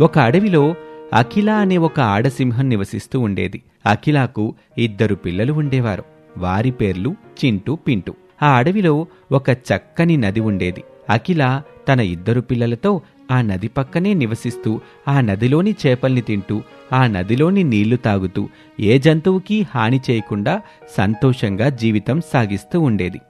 ఒక అడవిలో అఖిల అనే ఒక ఆడసింహం నివసిస్తూ ఉండేది. అఖిలాకు ఇద్దరు పిల్లలు ఉండేవారు. వారి పేర్లు చింటూ పింటూ. ఆ అడవిలో ఒక చక్కని నది ఉండేది. అఖిల తన ఇద్దరు పిల్లలతో ఆ నది పక్కనే నివసిస్తూ ఆ నదిలోని చేపల్ని తింటూ ఆ నదిలోని నీళ్ళు తాగుతూ ఏ జంతువుకి హాని చేయకుండా సంతోషంగా జీవితం సాగిస్తూ ఉండేది.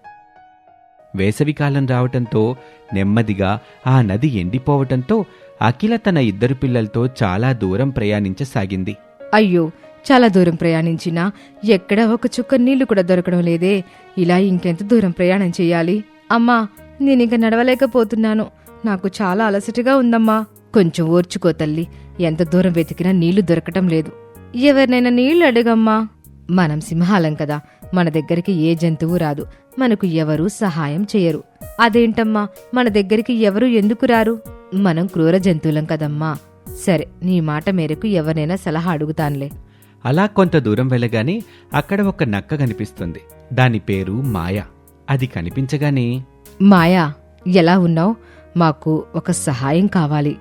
వేసవికాలం రావటంతో నెమ్మదిగా ఆ నది ఎండిపోవటంతో అఖిల తన ఇద్దరు పిల్లలతో చాలా దూరం ప్రయాణించసాగింది. అయ్యో చాలా దూరం ప్రయాణించినా ఎక్కడ ఒక చుక్క నీళ్ళు కూడా దొరకడం లేదే. ఇలా ఇంకెంత దూరం ప్రయాణం చేయాలి? అమ్మా నేనింక నడవలేకపోతున్నాను. నాకు చాలా అలసటగా ఉందమ్మా. కొంచెం ఓర్చుకో తల్లి. ఎంత దూరం వెతికినా నీళ్ళు దొరకటం లేదు. ఎవరినైనా నీళ్ళు అడగమ్మా. మనం సింహాలం కదా. మన దగ్గరికి ఏ జంతువు రాదు. మనకు ఎవరూ సహాయం చేయరు. అదేంటమ్మా? మన దగ్గరికి ఎవరు ఎందుకు రారు? మనం క్రూర జంతువులం కదమ్మా. సరే నీ మాట మేరకు ఎవరినైనా సలహా అడుగుతానులే. అలా కొంత దూరం వెళ్ళగానే అక్కడ ఒక నక్క కనిపిస్తుంది. దాని పేరు మాయ. అది కనిపించగానే మాయా ఎలా ఉన్నావు? మాకు ఒక సహాయం కావాలి.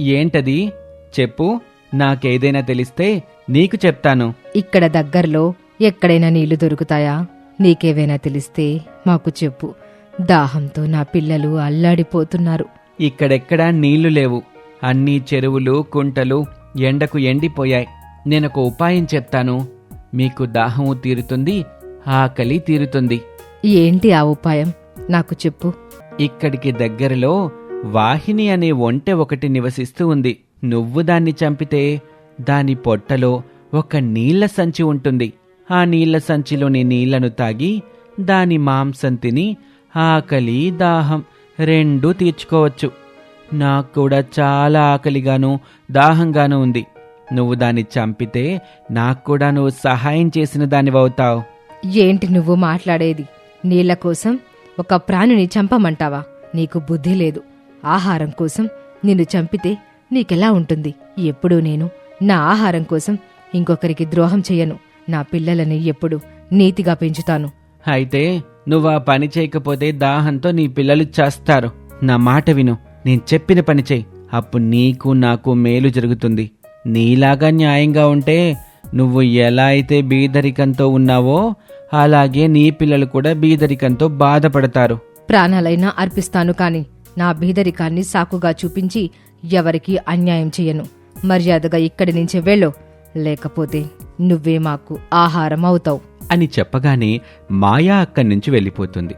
ఏంటది? చెప్పు. నాకేదైనా తెలిస్తే నీకు చెప్తాను. ఇక్కడ దగ్గరలో ఎక్కడైనా నీళ్ళు దొరుకుతాయా? నీకేవైనా తెలిస్తే మాకు చెప్పు. దాహంతో నా పిల్లలు అల్లాడిపోతున్నారు. ఇక్కడెక్కడా నీళ్ళు లేవు. అన్ని చెరువులు కుంటలు ఎండకు ఎండిపోయాయి. నేనొక ఉపాయం చెప్తాను. మీకు దాహము తీరుతుంది ఆకలి తీరుతుంది. ఏంటి ఆ ఉపాయం? నాకు చెప్పు. ఇక్కడికి దగ్గరలో వాహిని అనే ఒంటె ఒకటి నివసిస్తూ ఉంది. నువ్వు దాన్ని చంపితే దాని పొట్టలో ఒక నీళ్ళ సంచి ఉంటుంది. ఆ నీళ్ళ సంచిలోని నీళ్ళను తాగి దాని మాంసం తిని ఆకలి దాహం రెండూ తీర్చుకోవచ్చు. నాకు కూడా చాలా ఆకలిగాను దాహంగాను ఉంది. నువ్వు దాన్ని చంపితే నాకు కూడా నువ్వు సహాయం చేసిన దానివవుతావు ఏంటి నువ్వు మాట్లాడేది? నీళ్ళ కోసం ఒక ప్రాణిని చంపమంటావా? నీకు బుద్ధి లేదు. ఆహారం కోసం నిన్ను చంపితే నీకెలా ఉంటుంది? ఎప్పుడూ నేను నా ఆహారం కోసం ఇంకొకరికి ద్రోహం చెయ్యను నా పిల్లలని ఎప్పుడు నీతిగా పెంచుతాను. అయితే నువ్వు ఆ పని చేయకపోతే దాహంతో నీ పిల్లలు చేస్తారు. నా మాట విను. నేను చెప్పిన పని చెయ్యి అప్పుడు నీకు నాకు మేలు జరుగుతుంది. నీలాగా న్యాయంగా ఉంటే నువ్వు ఎలా అయితే బీదరికంతో ఉన్నావో అలాగే నీ పిల్లలు కూడా బీదరికంతో బాధపడతారు. ప్రాణాలైనా అర్పిస్తాను కాని నా బీదరికాన్ని సాకుగా చూపించి ఎవరికి అన్యాయం చెయ్యను మర్యాదగా ఇక్కడి నుంచి వెళ్ళు. లేకపోతే నువ్వే మాకు ఆహారం అవుతావు. అని చెప్పగానే మాయా అక్కడి నుంచి వెళ్ళిపోతుంది.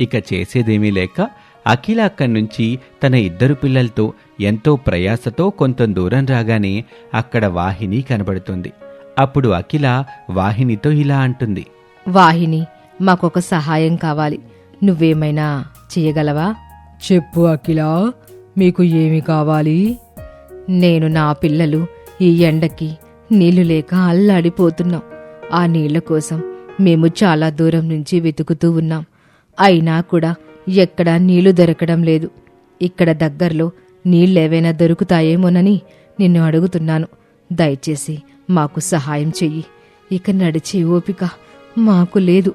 ఇక చేసేదేమీ లేక అఖిల అక్కడి నుంచి తన ఇద్దరు పిల్లలతో ఎంతో ప్రయాసతో కొంత దూరం రాగానే అక్కడ వాహిని కనబడుతుంది. అప్పుడు అఖిల వాహినితో ఇలా అంటుంది. వాహిని మాకొక సహాయం కావాలి. నువ్వేమైనా చెయ్యగలవా చెప్పు అఖిలా మీకు ఏమి కావాలి? నేను నా పిల్లలు ఈ ఎండకి నీళ్ళు లేక అల్లాడిపోతున్నాం. ఆ నీళ్ళ కోసం మేము చాలా దూరం నుంచి వెతుకుతూ ఉన్నాం. అయినా కూడా ఎక్కడా నీళ్ళు దొరకడం లేదు. ఇక్కడ దగ్గరలో నీళ్ళేవైనా దొరుకుతాయేమోనని నిన్ను అడుగుతున్నాను. దయచేసి మాకు సహాయం చెయ్యి. ఇక నడిచే ఓపిక మాకు లేదు.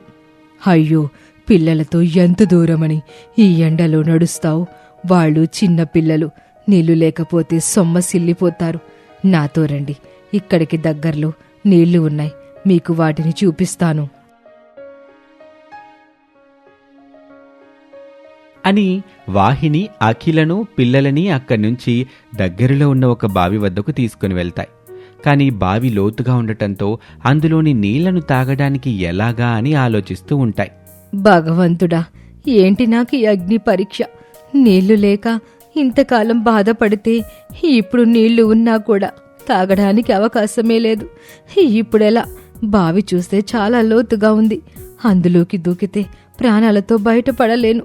అయ్యో పిల్లలతో ఎంత దూరమని ఈ ఎండలో నడుస్తావు? వాళ్ళు చిన్న పిల్లలు. నీళ్ళు లేకపోతే సొమ్మసిల్లిపోతారు నాతో రండి. ఇక్కడికి దగ్గరలో నీళ్ళు ఉన్నాయి. మీకు వాటిని చూపిస్తాను. అని వాహిని అఖిలను పిల్లలని అక్కడి నుంచి దగ్గరలో ఉన్న ఒక బావి వద్దకు తీసుకుని వెళ్తాయి. కానీ బావి లోతుగా ఉండటంతో అందులోని నీళ్ళను తాగడానికి ఎలాగా అని ఆలోచిస్తూ ఉంటాయి. భగవంతుడా ఏంటి నాకు ఈ అగ్ని పరీక్ష? నీళ్ళు లేక ఇంతకాలం బాధపడితే ఇప్పుడు నీళ్ళు ఉన్నా కూడా తాగడానికి అవకాశమే లేదు. ఇప్పుడెలా? బావి చూస్తే చాలా లోతుగా ఉంది. అందులోకి దూకితే ప్రాణాలతో బయటపడలేను.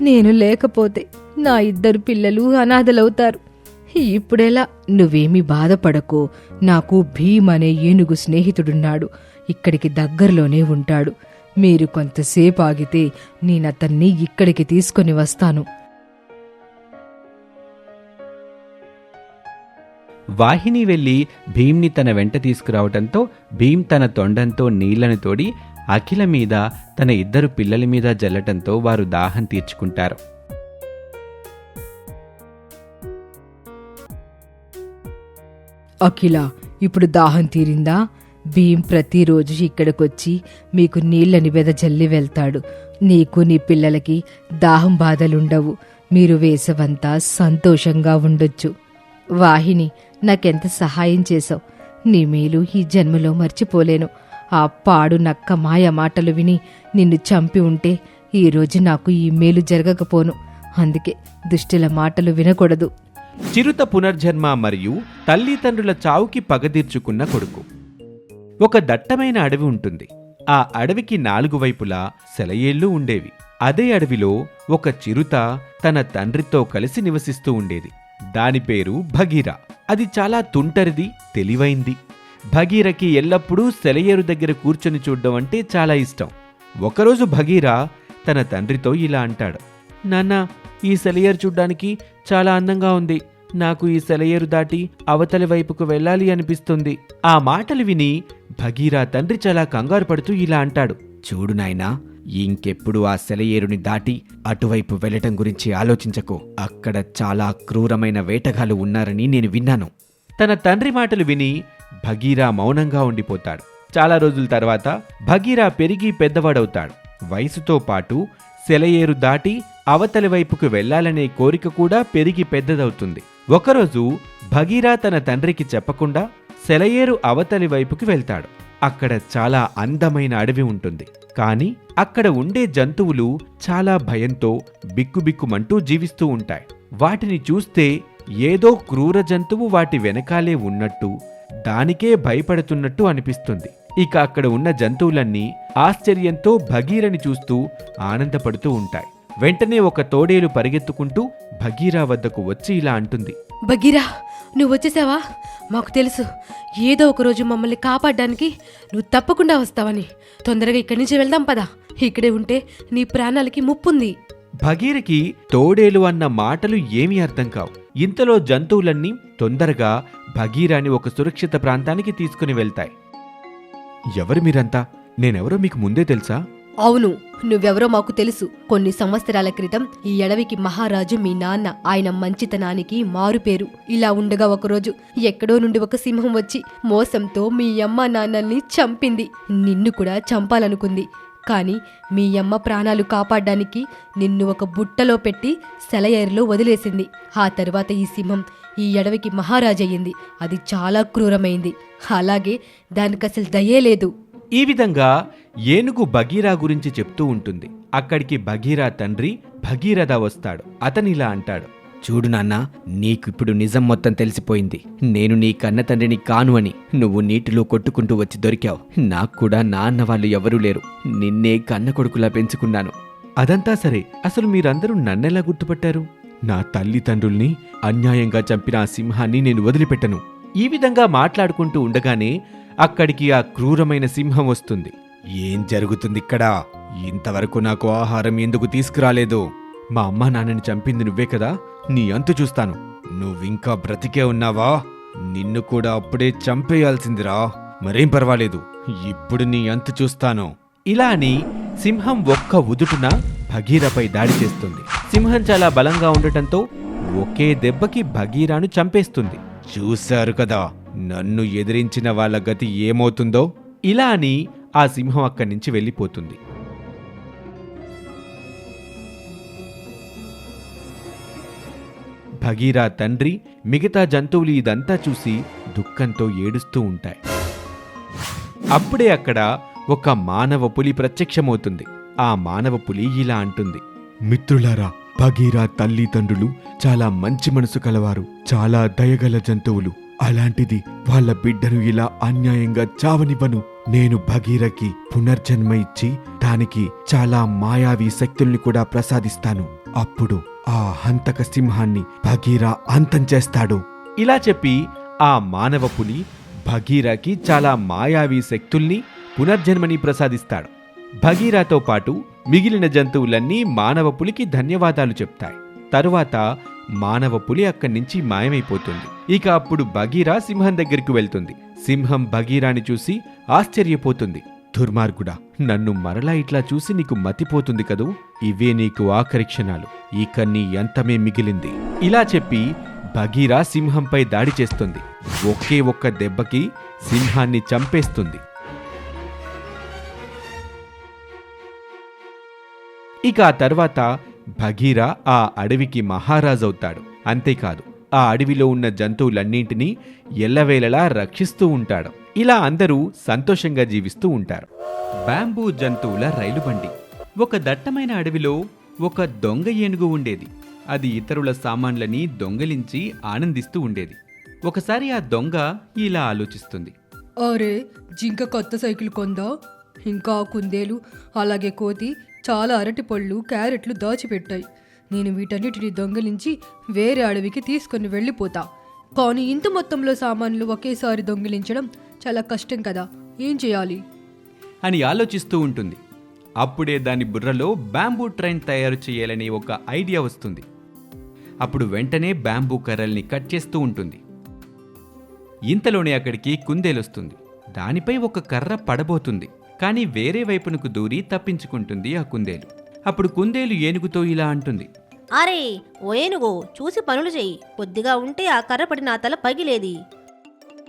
నేను లేకపోతే నా ఇద్దరు పిల్లలు అనాథలవుతారు. ఇప్పుడెలా? నువ్వేమీ బాధపడకు. నాకు భీమ్ అనే ఏనుగు స్నేహితుడున్నాడు. ఇక్కడికి దగ్గరలోనే ఉంటాడు. మీరు కొంతసేపు ఆగితే నేనతన్ని ఇక్కడికి తీసుకొని వస్తాను. వాహిని వెళ్ళి భీమ్ని తన వెంట తీసుకురావటంతో భీమ్ తన తొండంతో నీళ్ళను తోడి అఖిల మీద తన ఇద్దరు పిల్లల మీద జల్లటంతో వారు దాహం తీర్చుకుంటారు. అఖిల ఇప్పుడు దాహం తీరిందా? భీం ప్రతిరోజు ఇక్కడికొచ్చి మీకు నీళ్ళ నివేద జల్లి వెళ్తాడు. నీకు నీ పిల్లలకి దాహం బాధలుండవు. మీరు వేసవంతా సంతోషంగా ఉండొచ్చు. వాహిని నాకెంత సహాయం చేశావు? నీ మేలు ఈ జన్మలో మర్చిపోలేను. ఆ పాడు నక్క మాయ మాటలు విని నిన్ను చంపి ఉంటే ఈరోజు నాకు ఈ మేలు జరగకపోను. అందుకే దుష్టుల మాటలు వినకూడదు. చిరుత పునర్జన్మ మరియు తల్లిదండ్రుల చావుకి పగదీర్చుకున్న కొడుకు. ఒక దట్టమైన అడవి ఉంటుంది. ఆ అడవికి నాలుగు వైపులా సెలయేళ్ళు ఉండేవి. అదే అడవిలో ఒక చిరుత తన తండ్రితో కలిసి నివసిస్తూ ఉండేది. దాని పేరు భగీరా. అది చాలా తుంటరిది తెలివైంది. భగీరకి ఎల్లప్పుడూ సెలయేరు దగ్గర కూర్చొని చూడడం అంటే చాలా ఇష్టం. ఒకరోజు భగీరా తన తండ్రితో ఇలా అంటాడు. నాన్నా ఈ సెలయేరు చూడ్డానికి చాలా అందంగా ఉంది. నాకు ఈ సెలయేరు దాటి అవతలి వైపుకు వెళ్ళాలి అనిపిస్తుంది. ఆ మాటలు విని భగీరా తండ్రి చాలా కంగారు పడుతూ ఇలా అంటాడు. చూడు నాయనా ఇంకెప్పుడు ఆ సెలయేరుని దాటి అటువైపు వెళ్ళటం గురించి ఆలోచించకు. అక్కడ చాలా క్రూరమైన వేటగాలు ఉన్నారని నేను విన్నాను. తన తండ్రి మాటలు విని భగీరా మౌనంగా ఉండిపోతాడు. చాలా రోజుల తర్వాత భగీరా పెరిగి పెద్దవాడవుతాడు. వయసుతో పాటు సెలయేరు దాటి అవతలి వైపుకు వెళ్ళాలనే కోరిక కూడా పెరిగి పెద్దదవుతుంది. ఒకరోజు భగీరా తన తండ్రికి చెప్పకుండా సెలయేరు అవతలి వైపుకి వెళ్తాడు. అక్కడ చాలా అందమైన అడవి ఉంటుంది. కానీ అక్కడ ఉండే జంతువులు చాలా భయంతో బిక్కుబిక్కుమంటూ జీవిస్తూ ఉంటాయి. వాటిని చూస్తే ఏదో క్రూర జంతువు వాటి వెనకాలే ఉన్నట్టు దానికే భయపడుతున్నట్టు అనిపిస్తుంది. ఇక అక్కడ ఉన్న జంతువులన్నీ ఆశ్చర్యంతో భగీరని చూస్తూ ఆనందపడుతూ ఉంటాయి. వెంటనే ఒక తోడేలు పరిగెత్తుకుంటూ భగీరా వద్దకు వచ్చి ఇలా అంటుంది. భగీరా నువ్వు వచ్చేసావా? మాకు తెలుసు. ఏదో ఒక రోజు మమ్మల్ని కాపాడడానికి నువ్వు తప్పకుండా వస్తావని. తొందరగా ఇక్కడి నుంచి వెళ్దాం పదా. ఇక్కడే ఉంటే నీ ప్రాణాలకి ముప్పుంది. భగీరకి తోడేలు అన్న మాటలు ఏమీ అర్థం కావు. ఇంతలో జంతువులన్నీ తొందరగా భగీరాని ఒక సురక్షిత ప్రాంతానికి తీసుకుని వెళ్తాయి. ఎవరు మీరంతా? నేనెవరో మీకు ముందే తెలుసా? అవును నువ్వెవరో మాకు తెలుసు. కొన్ని సంవత్సరాల క్రితం ఈ అడవికి మహారాజు మీ నాన్న ఆయన మంచితనానికి మారుపేరు. ఇలా ఉండగా ఒకరోజు ఎక్కడో నుండి ఒక సింహం వచ్చి మోసంతో మీ అమ్మ నాన్నల్ని చంపింది. నిన్ను కూడా చంపాలనుకుంది. కానీ మీ అమ్మ ప్రాణాలు కాపాడడానికి నిన్ను ఒక బుట్టలో పెట్టి సెలయేరులో వదిలేసింది. ఆ తర్వాత ఈ సింహం ఈ అడవికి మహారాజయ్యింది. అది చాలా క్రూరమైంది. అలాగే దానికి అసలు దయే లేదు. ఈ విధంగా ఏనుగు భగీరా గురించి చెప్తూ ఉంటుంది. అక్కడికి భగీరా తండ్రి భగీరథ వస్తాడు. అతనిలా అంటాడు. చూడు నాన్న నీకిప్పుడు నిజం మొత్తం తెలిసిపోయింది. నేను నీ కన్న తండ్రిని కాను అని నువ్వు నీటిలో కొట్టుకుంటూ వచ్చి దొరికావు. నాకు కూడా నాన్న వాళ్ళు ఎవరూ లేరు. నిన్నే కన్న కొడుకులా పెంచుకున్నాను. అదంతా సరే. అసలు మీరందరూ నన్నెలా గుర్తుపట్టారు? నా తల్లిదండ్రుల్ని అన్యాయంగా చంపిన ఆ సింహాన్ని నేను వదిలిపెట్టను. ఈ విధంగా మాట్లాడుకుంటూ ఉండగానే అక్కడికి ఆ క్రూరమైన సింహం వస్తుంది. ఏం జరుగుతుంది ఇక్కడ ఇంతవరకు నాకు ఆహారం ఎందుకు తీసుకురాలేదు? మా అమ్మా నాన్నని చంపింది నువ్వే కదా? నీ అంతు చూస్తాను. నువ్వింకా బ్రతికే ఉన్నావా? నిన్ను కూడా అప్పుడే చంపేయాల్సిందిరా. మరేం పర్వాలేదు. ఇప్పుడు నీ అంతు చూస్తాను. ఇలా అని సింహం ఒక్క ఉదుటున భగీరపై దాడి చేస్తుంది. సింహం చాలా బలంగా ఉండటంతో ఒకే దెబ్బకి భగీరాను చంపేస్తుంది. చూశారు కదా? నన్ను ఎదిరించిన వాళ్ళ గతి ఏమవుతుందో ఇలా అని ఆ సింహం అక్కడి నుంచి వెళ్ళిపోతుంది. భగీరా తండ్రి మిగతా జంతువులు ఇదంతా చూసి దుఃఖంతో ఏడుస్తూ ఉంటాయి. అప్పుడే అక్కడ ఒక మానవ పులి ప్రత్యక్షమవుతుంది. ఆ మానవ పులి ఇలా అంటుంది. మిత్రులారా భగీరా తల్లిదండ్రులు చాలా మంచి మనసు కలవారు చాలా దయగల జంతువులు. అలాంటిది వాళ్ళ బిడ్డను ఇలా అన్యాయంగా చావనివ్వను. నేను భగీరకి పునర్జన్మ ఇచ్చి దానికి చాలా మాయావి శక్తుల్ని కూడా ప్రసాదిస్తాను. అప్పుడు ఆ హంతక సింహాన్ని భగీరా అంతం చేస్తాడు. ఇలా చెప్పి ఆ మానవ పులి భగీరాకి చాలా మాయావి శక్తుల్ని పునర్జన్మని ప్రసాదిస్తాడు. భగీరాతో పాటు మిగిలిన జంతువులన్నీ మానవ పులికి ధన్యవాదాలు చెప్తాయి. తరువాత మానవ పులి అక్కడి నుంచి మాయమైపోతుంది. ఇక అప్పుడు భగీరా సింహం దగ్గరికి వెళ్తుంది. సింహం బగీరాని చూసి ఆశ్చర్యపోతుంది. దుర్మార్గుడా నన్ను మరలా ఇట్లా చూసి నీకు మతిపోతుంది కదూ? ఇవే నీకు ఆఖరి క్షణాలు. ఇక నీ ఎంతమే మిగిలింది. ఇలా చెప్పి భగీరా సింహంపై దాడి చేస్తుంది. ఒకే ఒక్క దెబ్బకి సింహాన్ని చంపేస్తుంది. ఇక ఆ తర్వాత భగీర ఆ అడవికి మహారాజవుతాడు. అంతేకాదు ఆ అడవిలో ఉన్న జంతువులన్నింటినీ ఎల్లవేళలా రక్షిస్తూ ఉంటాడు. ఇలా అందరూ సంతోషంగా జీవిస్తూ ఉంటారు. బ్యాంబూ జంతువుల రైలు బండి ఒక దట్టమైన అడవిలో ఒక దొంగ ఏనుగు ఉండేది. అది ఇతరుల సామాన్లని దొంగలించి ఆనందిస్తూ ఉండేది. ఒకసారి ఆ దొంగ ఇలా ఆలోచిస్తుంది. అరే జింక కొత్త సైకిల్ కొందా? ఇంకా కుందేలు అలాగే కోతి చాలా అరటిపళ్ళు క్యారెట్లు దాచిపెట్టాయి. నేను వీటన్నిటిని దొంగిలించి వేరే అడవికి తీసుకొని వెళ్ళిపోతా. కానీ ఇంత మొత్తంలో సామాన్లు ఒకేసారి దొంగిలించడం చాలా కష్టం కదా. ఏం చేయాలి? అని ఆలోచిస్తూ ఉంటుంది. అప్పుడే దాని బుర్రలో బ్యాంబూ ట్రైన్ తయారు చేయాలని ఒక ఐడియా వస్తుంది. అప్పుడు వెంటనే బ్యాంబూ కర్రల్ని కట్ చేస్తూ ఉంటుంది. ఇంతలోనే అక్కడికి కుందేలొస్తుంది. దానిపై ఒక కర్ర పడబోతుంది. కానీ వేరే వైపునకు దూరి తప్పించుకుంటుంది ఆ కుందేలు. అప్పుడు కుందేలు ఏనుగుతో ఇలా అంటుంది. అరే ఓ ఏనుగు చూసి పనులు చెయ్యి. కొద్దిగా ఉంటే ఆ కర్ర పడి నా తల పగిలేది.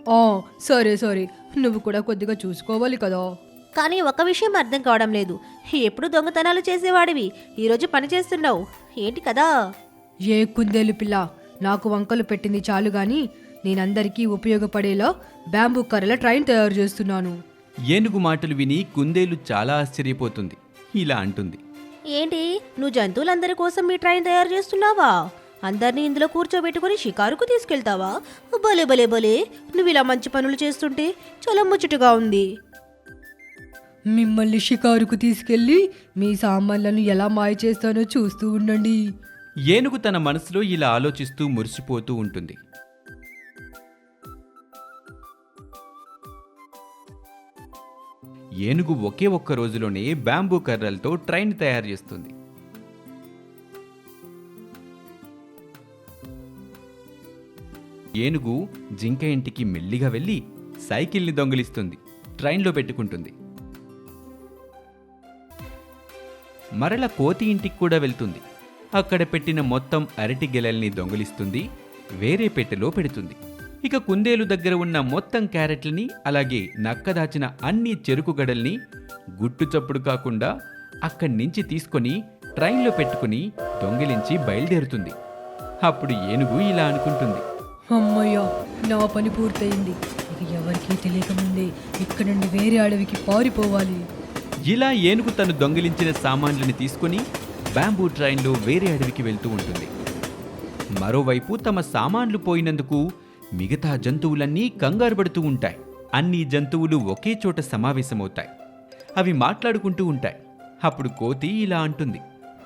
ఆ సరే సరే. నువ్వు కూడా కొద్దిగా చూసుకోవాలి కదా. కానీ ఒక విషయం అర్థం కావడం లేదు. ఎప్పుడు దొంగతనాలు చేసేవాడివి? ఈరోజు పని చేస్తున్నావు. ఏంటి కదా? ఏ కుందేలు పిల్ల నాకు వంకలు పెట్టింది చాలు గాని నేనందరికీ ఉపయోగపడేలా బ్యాంబూ కర్రల ట్రైన్ తయారు చేస్తున్నాను. ఏనుగు మాటలు విని కుందేలు చాలా ఆశ్చర్యపోతుంది. ఇలా అంటుంది. ఏంటి? నువ్వు జంతువులందరి కోసం మీ ట్రైన్ తయారు చేస్తున్నావా? అందరినీ ఇందులో కూర్చోబెట్టుకుని షికారుకు తీసుకెళ్తావా? భలే భలే భలే. నువ్వు ఇలా మంచి పనులు చేస్తుంటే చాలా ముచ్చటగా ఉంది. మిమ్మల్ని షికారుకు తీసుకెళ్ళి మీ సామాన్లను ఎలా మాయ చేస్తానో చూస్తూ ఉండండి. ఏనుగు తన మనసులో ఇలా ఆలోచిస్తూ మురిసిపోతూ ఉంటుంది. ఏనుగు ఒకే ఒక్క రోజులోనే బ్యాంబూ కర్రలతో ట్రైన్ తయారు చేస్తుంది. ఏనుగు జింక ఇంటికి మెల్లిగా వెళ్ళి సైకిల్ని దొంగిలిస్తుంది ట్రైన్లో పెట్టుకుంటుంది. మరల కోతి ఇంటికి కూడా వెళ్తుంది. అక్కడ పెట్టిన మొత్తం అరటి గెలల్ని దొంగిలిస్తుంది వేరే పెట్టెలో పెడుతుంది. ఇక కుందేలు దగ్గర ఉన్న మొత్తం క్యారెట్లని అలాగే నక్క దాచిన అన్ని చెరుకు గడల్ని గుట్టు చప్పుడు కాకుండా అక్కడి నుంచి తీసుకొని ట్రైన్లో పెట్టుకుని దొంగిలించి బయలుదేరుతుంది. అప్పుడు ఏనుగు ఇలా అనుకుంటుంది. అమ్మయ్య నా పని పూర్తయింది. ఇక ఎవరికీ తెలియకముందే ఇక్కడ నుండి వేరే అడవికి పారిపోవాలి. ఇలా ఏనుగు తను దొంగిలించిన సామాన్లని తీసుకొని బ్యాంబూ ట్రైన్లో వేరే అడవికి వెళ్తూ ఉంటుంది. మరోవైపు తమ సామాన్లు పోయినందుకు మిగతా జంతువులన్నీ కంగారు పడుతూ ఉంటాయి. అన్ని జంతువులు ఒకే చోట సమావేశమవుతాయి. అవి మాట్లాడుకుంటూ ఉంటాయి. అప్పుడు కోతి ఇలా అంటుంది.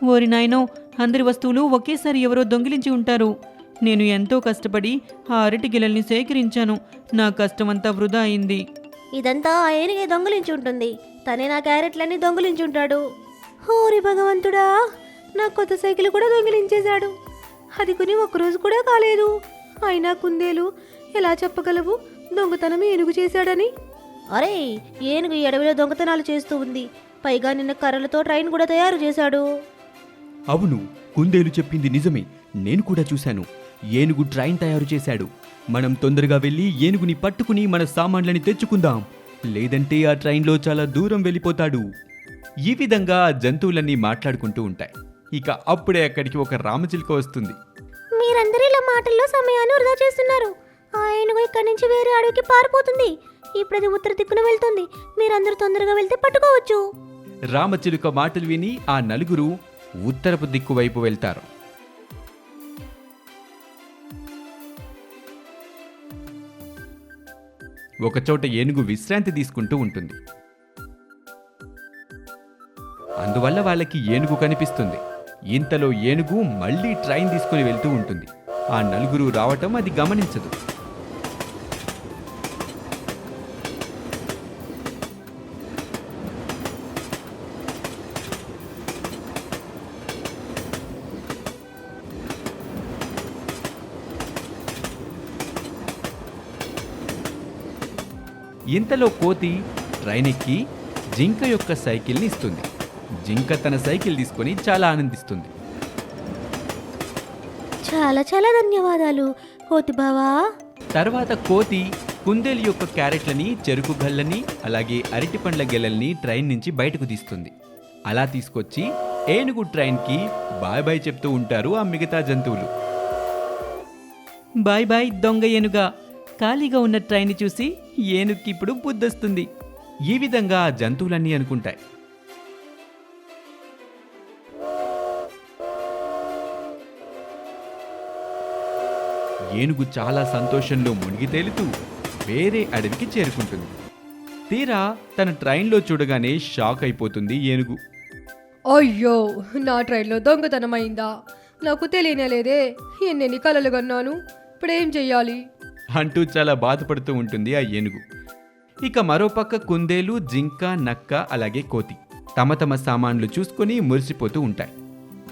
ఓరి నాయనో అందరి వస్తువులు ఒకేసారి ఎవరో దొంగిలించి ఉంటారు. నేను ఎంతో కష్టపడి ఆ అరటి గిలల్ని సేకరించాను. నా కష్టమంతా వృధా అయింది. ఇదంతా ఆ ఏనుగే దొంగిలించి ఉంటుంది. తనే నా క్యారెట్లన్నీ దొంగిలించి ఉంటాడు. హోరి భగవంతుడా నా కొత్త సైకిల్ కూడా దొంగిలించేశాడు. అది కొని ఒక్కరోజు కూడా కాలేదు. అయినా కుందేలు ఎలా చెప్పగలవు? దొంగతనం ఏనుగు చేశాడని. అరే ఏనుగు ఈ అడవిలో దొంగతనాలు చేస్తూ ఉంది. పైగా నిన్న కర్రలతో ట్రైన్ కూడా తయారు చేశాడు. అవును కుందేలు చెప్పింది నిజమే. నేను కూడా చూశాను. ఏనుగు ట్రైన్ తయారు చేశాడు. మనం తొందరగా వెళ్ళి ఏనుగుని పట్టుకుని మన సామాన్లని తెచ్చుకుందాం. లేదంటే ఆ ట్రైన్లో చాలా దూరం వెళ్ళిపోతాడు. ఈ విధంగా ఆ జంతువులన్నీ మాట్లాడుకుంటూ ఉంటాయి. ఇక అప్పుడే అక్కడికి ఒక రామచిలుక వస్తుంది. మీరందరూ ఇలా మాటల్లో సమయాన్ని వృధా చేస్తున్నారు. ఆ ఏనుగు ఇక్కడి నుంచి వేరే అడవికి పారిపోతుంది. ఇప్పుడు అది ఉత్తర దిక్కున వెళ్తుంది. మీరందరూ తొందరగా వెళ్తే పట్టుకోవచ్చు. రామచిలుక మాటలు విని ఆ నలుగురు ఉత్తరపు దిక్కు వైపు వెళ్తారు. ఒకచోట ఏనుగు విశ్రాంతి తీసుకుంటూ ఉంటుంది. అందువల్ల వాళ్ళకి ఏనుగు కనిపిస్తుంది. ఇంతలో ఏనుగు మళ్ళీ ట్రైన్ తీసుకుని వెళ్తూ ఉంటుంది. ఆ నలుగురు రావటం అది గమనించదు. ఇంతలో కోతి ట్రైన్ ఎక్కి జింక యొక్క సైకిల్ని ఇస్తుంది. జింక తన సైకిల్ తీసుకొని చాలా ఆనందిస్తుంది. చాలా చాలా ధన్యవాదాలు కోతి బావా. తర్వాత కోతి కుందేలు యొక్క క్యారెట్లని చెరుకు గళ్ళని అలాగే అరటి పండ్ల గెలల్ని ట్రైన్ నుంచి బయటకు తీస్తుంది. అలా తీసుకొచ్చి ఏనుగు ట్రైన్కి బాయ్ బాయ్ చెప్తూ ఉంటారు ఆ మిగతా జంతువులు. బాయ్ బాయ్ దొంగ ఏనుగా. ఖాళీగా ఉన్న ట్రైన్ చూసి ఏనుక్కి ఇప్పుడు బుద్ధొస్తుంది. ఈ విధంగా ఆ జంతువులన్నీ అనుకుంటాయి. ఏనుగు చాలా సంతోషంలో మునిగి తేలుతూ వేరే అడవికి చేరుకుంటుంది. తీరా తన ట్రైన్లో చూడగానే షాక్ అయిపోతుంది ఏనుగు. అయ్యో నా ట్రైన్లో దొంగతనం అయిందా? నాకు తెలియనేలేదే ఎన్నెన్ని కలలు కన్నాను? ఇప్పుడేం చెయ్యాలి? అంటూ చాలా బాధపడుతూ ఉంటుంది ఆ ఏనుగు. ఇక మరోపక్క కుందేలు జింక నక్క అలాగే కోతి తమ తమ సామాన్లు చూసుకొని మురిసిపోతూ ఉంటాయి.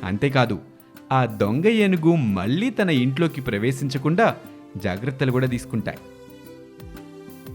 అంతేకాదు ఆ దొంగ ఏనుగు మళ్ళీ తన ఇంట్లోకి ప్రవేశించకుండా జాగ్రత్తలు కూడా తీసుకుంటాయి.